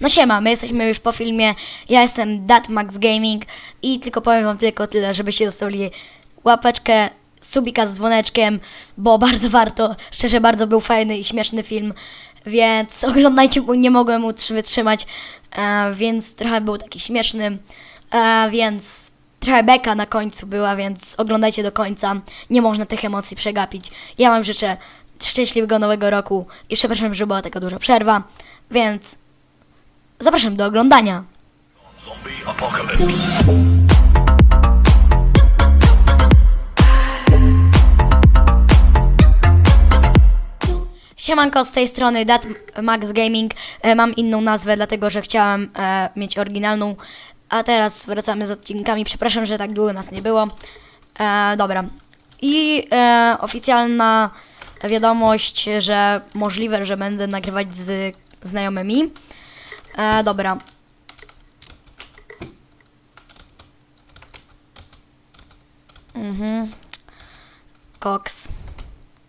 No siema, my jesteśmy już po filmie, ja jestem Datmax Gaming i tylko powiem wam tylko tyle, żebyście zostawili łapeczkę, subika z dzwoneczkiem, bo bardzo warto, szczerze bardzo był fajny i śmieszny film, więc oglądajcie, bo nie mogłem utrzy- wytrzymać, e, więc trochę był taki śmieszny, e, więc trochę beka na końcu była, więc oglądajcie do końca, nie można tych emocji przegapić. Ja wam życzę szczęśliwego nowego roku i przepraszam, że była taka duża przerwa, więc Zapraszam do oglądania. Siemanko, z tej strony Dat Max Gaming. E, mam inną nazwę, dlatego że chciałem e, mieć oryginalną. A teraz wracamy z odcinkami. Przepraszam, że tak długo nas nie było. E, dobra. I e, oficjalna wiadomość, że możliwe, że będę nagrywać z znajomymi. E, dobra. Mhm. Cox.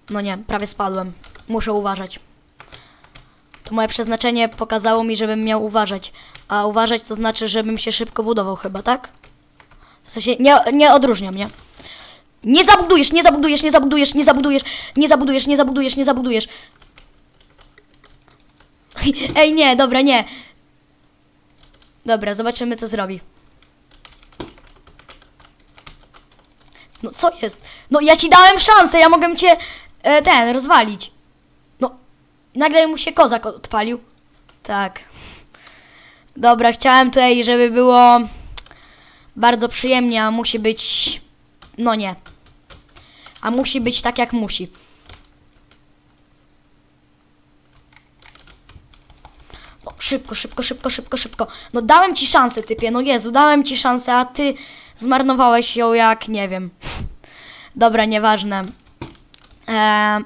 No nie, prawie spadłem. Muszę uważać. To moje przeznaczenie pokazało mi, żebym miał uważać. A uważać to znaczy, żebym się szybko budował chyba, tak? W sensie, nie, nie odróżniam, nie? Nie zabudujesz, nie zabudujesz, nie zabudujesz, nie zabudujesz, nie zabudujesz, nie zabudujesz, nie zabudujesz. Ej, nie, dobra, nie. Dobra, zobaczymy, co zrobi. No co jest? No ja ci dałem szansę, ja mogę cię e, ten rozwalić. No, nagle mu się kozak odpalił. Tak. Dobra, chciałem tutaj, żeby było bardzo przyjemnie, a musi być. No nie. A musi być tak, jak musi. Szybko, szybko, szybko, szybko, szybko. No dałem ci szansę, typie. No Jezu, dałem ci szansę, a ty zmarnowałeś ją jak nie wiem. Dobra, nieważne. Eee,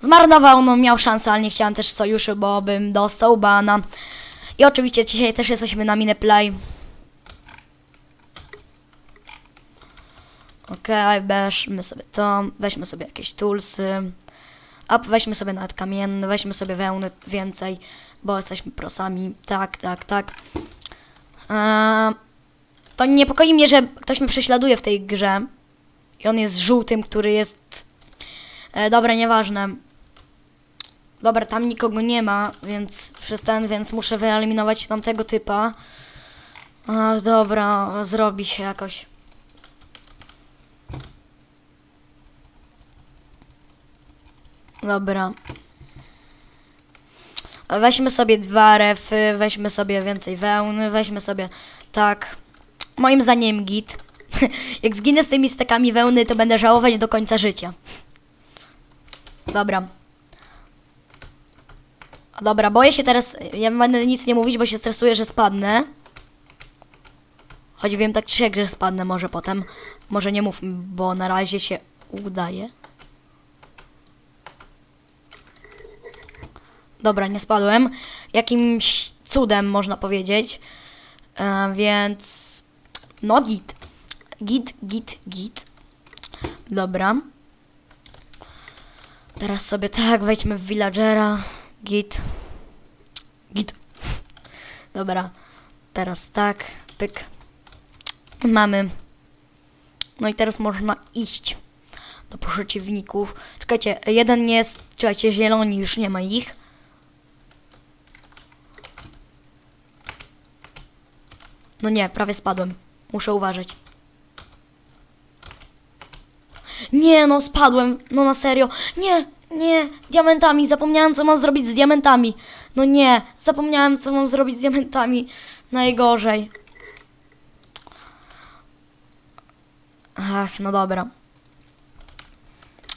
zmarnował, no miał szansę, ale nie chciałem też sojuszu, bo bym dostał bana. I oczywiście dzisiaj też jesteśmy na Mineplay. Okej, weźmy sobie to, weźmy sobie jakieś toolsy. A weźmy sobie nawet kamienny, weźmy sobie wełny więcej, bo jesteśmy prosami. Tak, tak, tak. Eee, to niepokoi mnie, że ktoś mnie prześladuje w tej grze. I on jest żółtym, który jest... E, dobra, nieważne. Dobra, tam nikogo nie ma, więc przez ten, więc muszę wyeliminować tamtego typa. A, dobra, zrobi się jakoś. Dobra. Weźmy sobie dwa refy, weźmy sobie więcej wełny, weźmy sobie tak. Moim zdaniem git. Jak zginę z tymi stekami wełny, to będę żałować do końca życia. Dobra. Dobra, boję się teraz. Ja będę nic nie mówić, bo się stresuję, że spadnę. Choć wiem tak czy siak, że spadnę może potem. Może nie mów, bo na razie się udaje. Dobra, nie spadłem. Jakimś cudem można powiedzieć. E, więc. No git. Git, git, git. Dobra. Teraz sobie tak, wejdźmy w villagera. Git. Git. Dobra. Teraz tak, pyk. Mamy. No i teraz można iść do przeciwników. Czekajcie, jeden jest. Czekajcie, zieloni już nie ma ich. No nie, prawie spadłem. Muszę uważać. Nie, no spadłem. No na serio. Nie, nie. Diamentami. Zapomniałem, co mam zrobić z diamentami. No nie. Zapomniałem, co mam zrobić z diamentami. Najgorzej. Ach, no dobra.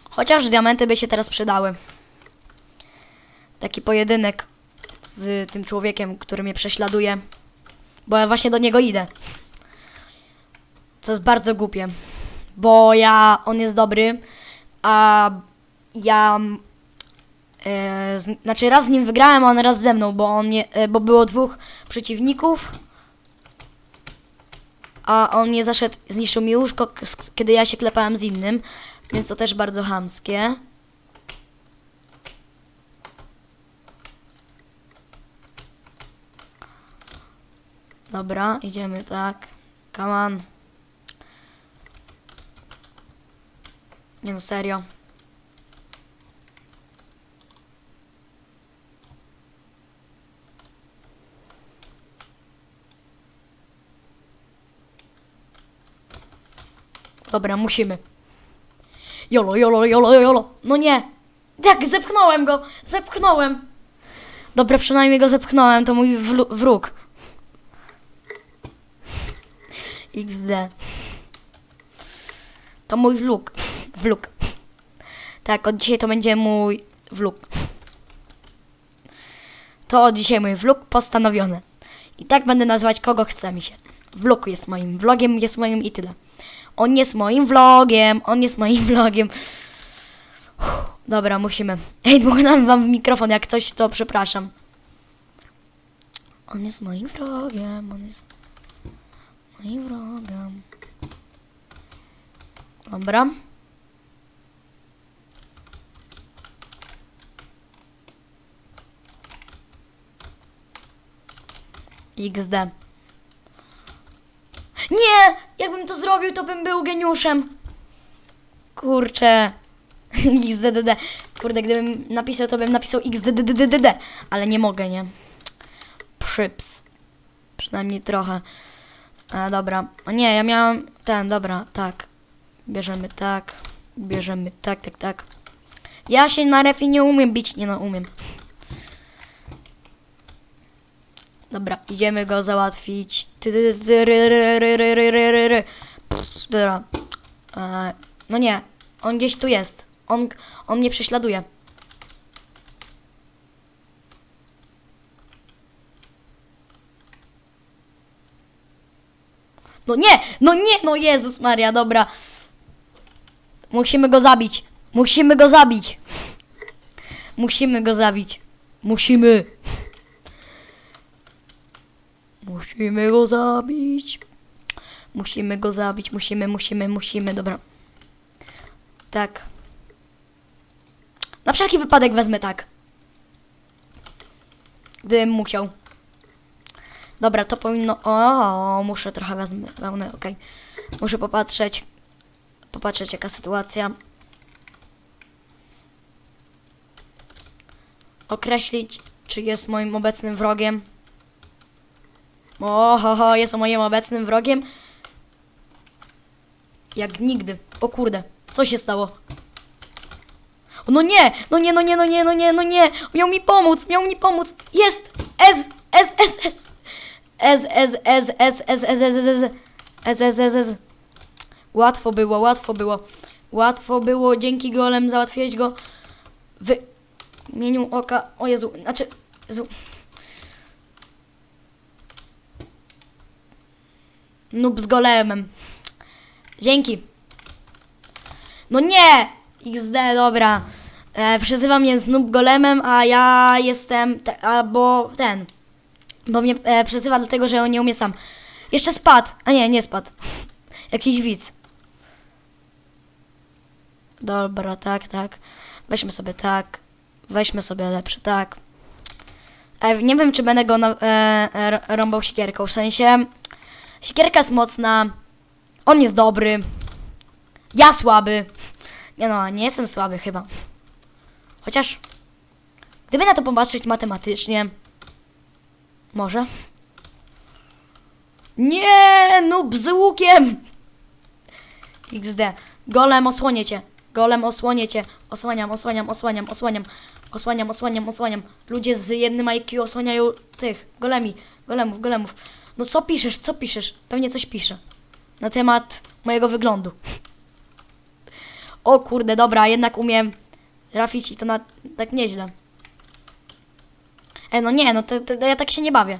Chociaż diamenty by się teraz przydały. Taki pojedynek z tym człowiekiem, który mnie prześladuje. Bo ja właśnie do niego idę. Co jest bardzo głupie. Bo ja, on jest dobry, a ja, e, z, znaczy raz z nim wygrałem, a on raz ze mną, bo on nie, e, bo było dwóch przeciwników, a on nie zaszedł, zniszczył mi łóżko, kiedy ja się klepałem z innym, więc to też bardzo chamskie. Dobra, idziemy tak. Come on. Nie no, serio. Dobra, musimy. Jolo, jolo, jolo, jolo. No nie. Jak, zepchnąłem go. Zepchnąłem. Dobra, przynajmniej go zepchnąłem, to mój wróg. XD. To mój wlóg. Wlóg. Tak, od dzisiaj to będzie mój wlóg. To od dzisiaj mój vlog postanowiony. I tak będę nazywać kogo chce mi się. Vlog jest moim vlogiem, jest moim i tyle. On jest moim vlogiem, on jest moim vlogiem. Uff, dobra, musimy. Ej, dmuchnąłem wam w mikrofon, jak coś, to przepraszam. On jest moim wrogiem, on jest moim wrogiem. Dobra. XD. Nie! Jakbym to zrobił, to bym był geniuszem. Kurczę. XDDD. Kurde, gdybym napisał, to bym napisał XDDDDD. Ale nie mogę, nie? Przyps. Przynajmniej trochę. A, dobra. A nie, ja miałam ten, dobra, tak. Bierzemy tak, bierzemy tak, tak, tak. Ja się na refie nie umiem bić, nie no, umiem. Dobra, idziemy go załatwić. Pff, dobra. E, no nie, on gdzieś tu jest. On, on mnie prześladuje. No nie, no nie, no Jezus Maria, dobra. Musimy go zabić. Musimy go zabić. Musimy go zabić. Musimy. Musimy go zabić. Musimy go zabić. Musimy, musimy, musimy. Dobra. Tak. Na wszelki wypadek wezmę tak. Gdybym musiał. Dobra, to powinno... O, muszę trochę wezmę wełnę, okej. Muszę popatrzeć. Popatrzeć jaka sytuacja. Określić, czy jest moim obecnym wrogiem. O, ho, ho, jest moim obecnym wrogiem. Jak nigdy. O kurde, co się stało? No nie, no nie, no nie, no nie, no nie, no nie. Miał mi pomóc, miał mi pomóc. Jest! S, S, S, S. S, S, S, S, S, S, S, S, S, S, S, S, S. Łatwo było, łatwo było. Łatwo było, dzięki golem załatwiłeś go w imieniu oka. O Jezu, znaczy, Jezu. Noob z golemem. Dzięki. No nie! XD, dobra. E, przezywa mnie Znub Golemem, a ja jestem, te, albo ten. Bo mnie e, przezywa dlatego, że on nie umie sam. Jeszcze spadł. A nie, nie spadł. Jakiś widz. Dobra, tak, tak. Weźmy sobie tak. Weźmy sobie lepsze, tak. E, nie wiem, czy będę go na, e, e, rąbał siekierką. W sensie, siekierka jest mocna. On jest dobry. Ja słaby. Nie no, nie jestem słaby chyba. Chociaż, gdyby na to popatrzeć matematycznie, może. Nie, no z łukiem. XD. Golem osłonię cię. Golem osłonię cię. Osłaniam, osłaniam, osłaniam, osłaniam. Osłaniam, osłaniam, osłaniam. Ludzie z jednym IQ osłaniają tych golemi. Golemów, golemów. No co piszesz, co piszesz? Pewnie coś piszę. Na temat mojego wyglądu. O kurde, dobra, jednak umiem trafić i to na, tak nieźle. E, no nie, no to, to, ja tak się nie bawię.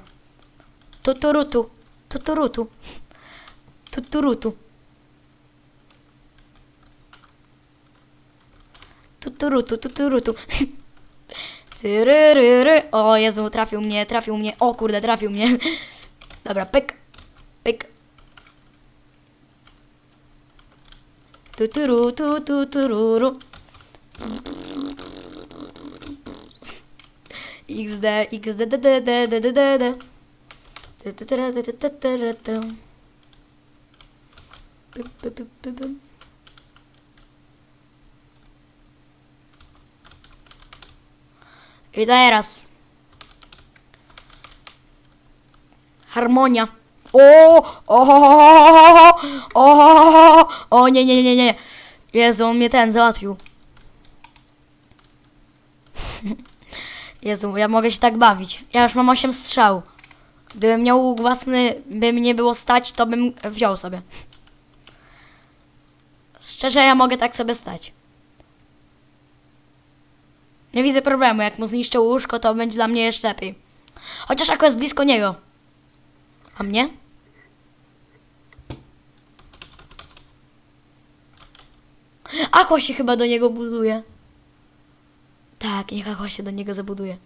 Tuturutu, tuturutu, tuturutu. Tuturutu, tuturutu. Tyryryry. O Jezu, trafił mnie, trafił mnie. O kurde, trafił mnie. Dobra, pyk, pyk. Tuturu, tu, tu, tururu. XD, XD, d, d, d, d. I teraz. Harmonia. O, o, o, o, o, nie, nie, nie, nie. Jezu, on mnie ten załatwił. Jezu, ja mogę się tak bawić. Ja już mam 8 strzał. Gdybym miał łuk własny, by mnie było stać, to bym wziął sobie. Szczerze, ja mogę tak sobie stać. Nie widzę problemu. Jak mu zniszczę łóżko, to będzie dla mnie jeszcze lepiej. Chociaż jako jest blisko niego. A mnie? Aqua się chyba do niego buduje. Tak, niech Aqua się do niego zabuduje.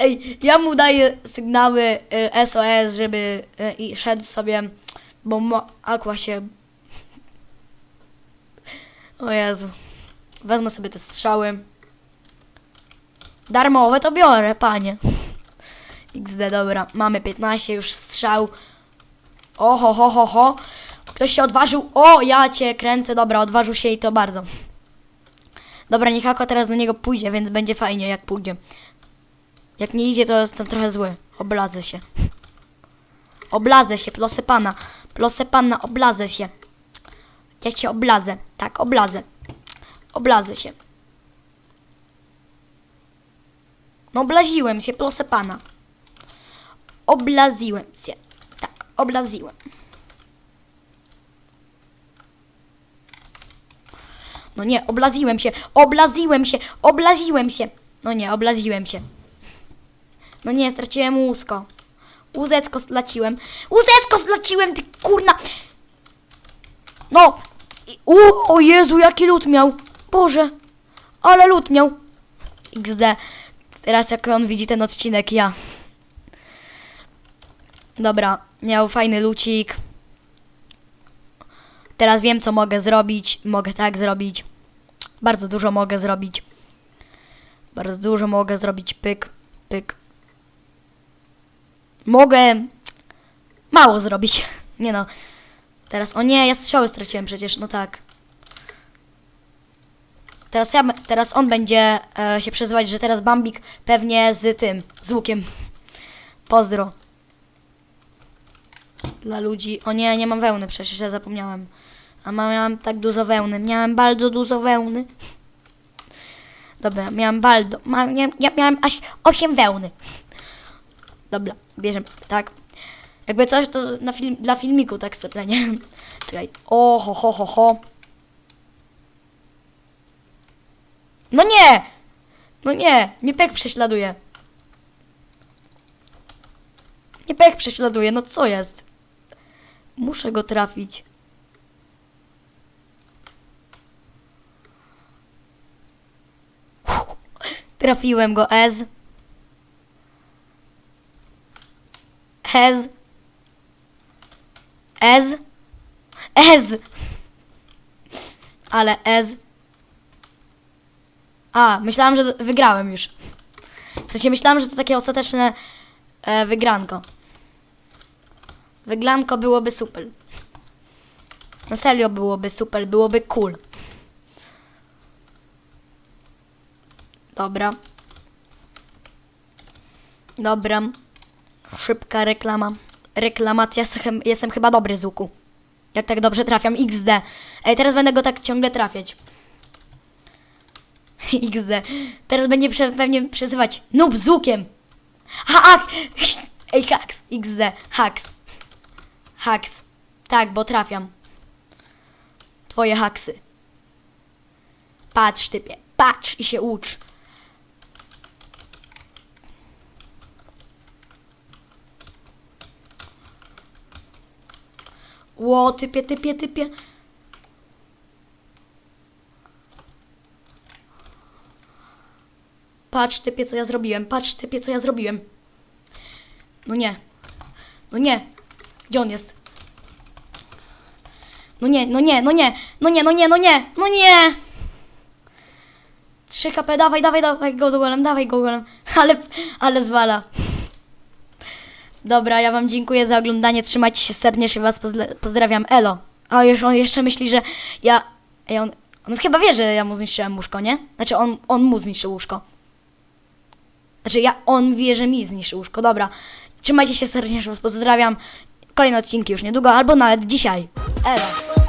Ej, ja mu daję sygnały y, SOS, żeby y, i szedł sobie, bo mo- Aqua się... O Jezu. Wezmę sobie te strzały. Darmowe to biorę, panie. XD, dobra. Mamy 15 już strzał. Oho, ho, ho, ho. Ktoś się odważył. O, ja cię kręcę. Dobra, odważył się i to bardzo. Dobra, niech Aqua teraz do niego pójdzie, więc będzie fajnie, jak pójdzie. Jak nie idzie, to jestem trochę zły. Oblazę się. Oblazę się, plosę pana. Plosę pana, oblazę się. Ja się oblazę. Tak, oblazę. Oblazę się. No oblaziłem się, proszę pana. Oblaziłem się. Tak, oblaziłem. No nie, oblaziłem się, oblaziłem się, oblaziłem się. No nie, oblaziłem się. No nie, straciłem łusko. Łuzecko straciłem. Łuzecko straciłem, ty kurna. No. U, o Jezu, jaki lód miał. Boże. Ale lód miał. XD. Teraz jak on widzi ten odcinek, ja. Dobra, miał fajny lucik. Teraz wiem, co mogę zrobić. Mogę tak zrobić. Bardzo dużo mogę zrobić. Bardzo dużo mogę zrobić. Pyk, pyk. Mogę mało zrobić. Nie no. Teraz, o nie, ja strzały straciłem przecież, no tak. Teraz, ja, teraz on będzie e, się przyzywać, że teraz Bambik pewnie z tym, z łukiem. Pozdro. Dla ludzi. O nie, nie mam wełny, przecież ja zapomniałem. A miałam tak dużo wełny. Miałem bardzo dużo wełny. Dobra, miałam baldo. Ma, nie, ja miałem aż 8 wełny. Dobra, bierzemy sobie, tak. Jakby coś, to na film, dla filmiku tak sobie, nie? Czekaj. O, ho, ho, ho, ho. No nie! No nie, mnie pek prześladuje. Nie pek prześladuje, no co jest? Muszę go trafić. Uff, Trafiłem go, Ez. Ez. Ez. Ez. Ale Ez. A, myślałam, że wygrałem już. W sensie myślałam, że to takie ostateczne e, wygranko. Wyglanko byłoby super. Na serio byłoby super, byłoby cool. Dobra. Dobra. Szybka reklama. Reklamacja, jestem- chyba dobry z łuku. Jak tak dobrze trafiam, XD. Ej, teraz będę go tak ciągle trafiać. XD. Teraz będzie prze, pewnie przezywać noob z łukiem. Hak! Ej, haks. XD. Haks. Haks. Tak, bo trafiam. Twoje haksy. Patrz, typie. Patrz i się ucz. Ło, typie, typie, typie. Patrz, typie, co ja zrobiłem. Patrz, typie, co ja zrobiłem. No nie. No nie. Gdzie on jest? No nie, no nie, no nie. No nie, no nie, no nie. No nie. 3 HP, dawaj, dawaj, dawaj go golem, dawaj go golem. Ale, ale zwala. Dobra, ja wam dziękuję za oglądanie. Trzymajcie się serdecznie, was pozdrawiam. Elo. A już on jeszcze myśli, że ja. Ej, on, on chyba wie, że ja mu zniszczyłem łóżko, nie? Znaczy on, on mu zniszczył łóżko. Znaczy ja, on wie, że mi zniszczył łóżko. Dobra. Trzymajcie się serdecznie, was pozdrawiam. Kolejne odcinki już niedługo, albo nawet dzisiaj. Elo.